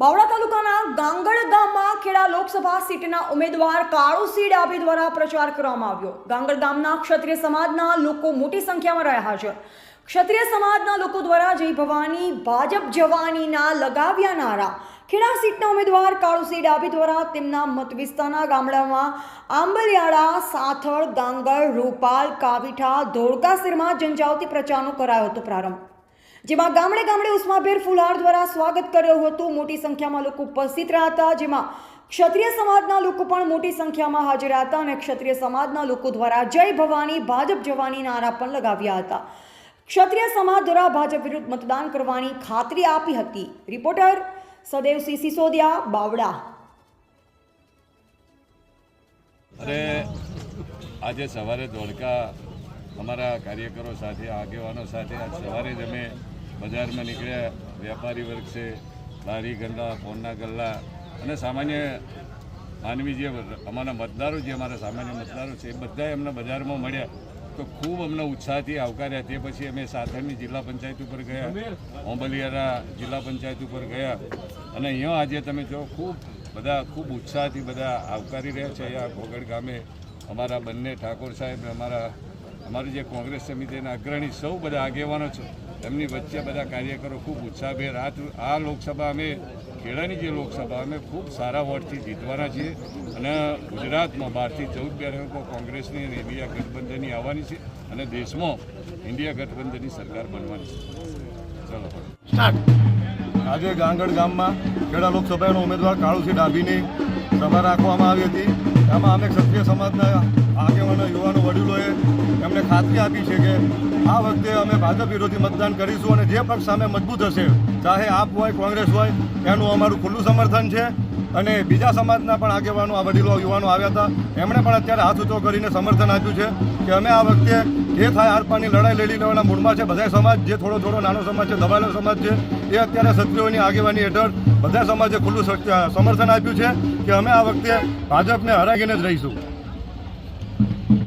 બાવળા તાલુકાના ગાંગડ ગામમાં ખેડા લોકસભા સીટના ઉમેદવાર કાળુ સી ડાભી દ્વારા પ્રચાર કરવામાં આવ્યો. ગાંગડ ગામના ક્ષત્રિય સમાજના લોકો મોટી સંખ્યામાં રહ્યા છે. ક્ષત્રિય સમાજના લોકો દ્વારા જય ભવાની, ભાજપ જવાનીના લગાવ્યા નારા. ખેડા સીટના ઉમેદવાર કાળુસિંહ ડાભી દ્વારા તેમના મત વિસ્તારના ગામડામાં આંબલિયાળા, સાથળ ગાંગડ રૂપાલ, કાવીઠા ધોળકાસીરમાં જનજાવતી પ્રચારનો કરાયો હતો પ્રારંભ. જેમાં ગામડે ગામડે ઉષ્માભેર ફુલહાર દ્વારા સ્વાગત કર્યું હતું. મોટી સંખ્યામાં લોકો ઉપસ્થિત રહ્યા હતા. જેમાં ક્ષત્રિય સમાજના લોકો પણ મોટી સંખ્યામાં હાજર હતા અને ક્ષત્રિય સમાજના લોકો દ્વારા જય ભવાની, ભાજપ જવાની નારા પણ લગાવ્યા હતા. ક્ષત્રિય સમાજ દ્વારા ભાજપ વિરુદ્ધ મતદાન કરવાની ખાતરી આપી હતી. રિપોર્ટર સદેવસિંહ સિસોદિયા બાવડા. અરે, આજે સવારે ધોળકા અમારા કાર્યકરો સાથે, આગેવાનો સાથે આજ સવારે જ અમે બજારમાં નીકળ્યા. વેપારી વર્ગ છે લારી ગલ્લા ફોનના ગલ્લા અને સામાન્ય માનવી જે અમારા મતદારો જે અમારા સામાન્ય મતદારો છે, એ બધા અમને બજારમાં મળ્યા. તો ખૂબ અમને ઉત્સાહથી આવકાર્યા. તે પછી અમે સાથળની જિલ્લા પંચાયત ઉપર ગયા ઓંબલિયારા જિલ્લા પંચાયત ઉપર ગયા. અને અહીંયા આજે તમે જો ખૂબ બધા, ખૂબ ઉત્સાહથી બધા આવકારી રહ્યા છે. અહીંયા ઘોગડ ગામે અમારા બંને ઠાકોર સાહેબ અમારા અમારી જે કોંગ્રેસ સમિતિના અગ્રણી સૌ બધા આગેવાનો છે, એમની વચ્ચે બધા કાર્યકરો ખૂબ ઉત્સાહભેર આ આ લોકસભા અમે, ખેડાની જે લોકસભા અમે ખૂબ સારા વોટથી જીતવાના છીએ અને ગુજરાતમાં બારથી ચૌદ બેઠકો કોંગ્રેસની અને ઇન્ડિયા ગઠબંધનની આવવાની છે અને દેશમાં ઇન્ડિયા ગઠબંધનની સરકાર બનવાની છે. ચલો. આજે ગાંગડ ગામમાં ખેડા લોકસભાનો ઉમેદવાર કાળુસિંહ ડાભીની સભા રાખવામાં આવી હતી. એમાં અમે ક્ષત્રિય સમાજના આગેવાનો, યુવાનો એમને ખાતરી આપી છે કે આ વખતે અમે ભાજપ વિરોધી મતદાન કરીશું અને જે પક્ષ સામે મજબૂત હશે, ચાહે આપ હોય, કોંગ્રેસ હોય, એનું અમારું ખુલ્લું સમર્થન છે. અને બીજા સમાજના પણ આગેવાનો, આ વડીલો, યુવાનો આવ્યા હતા, એમણે પણ અત્યારે હાથ ઊંચો કરીને સમર્થન આપ્યું છે કે અમે આ વખતે જે થાય આરપારની લડાઈ લડી લેવાના મૂળમાં છે. બધા સમાજ જે થોડો થોડો નાનો સમાજ છે દબાયેલો સમાજ છે, એ અત્યારે ક્ષત્રિયોની આગેવાની હેઠળ બધા સમાજે ખુલ્લું સમર્થન આપ્યું છે કે અમે આ વખતે ભાજપને હરાવીને જ રહીશું.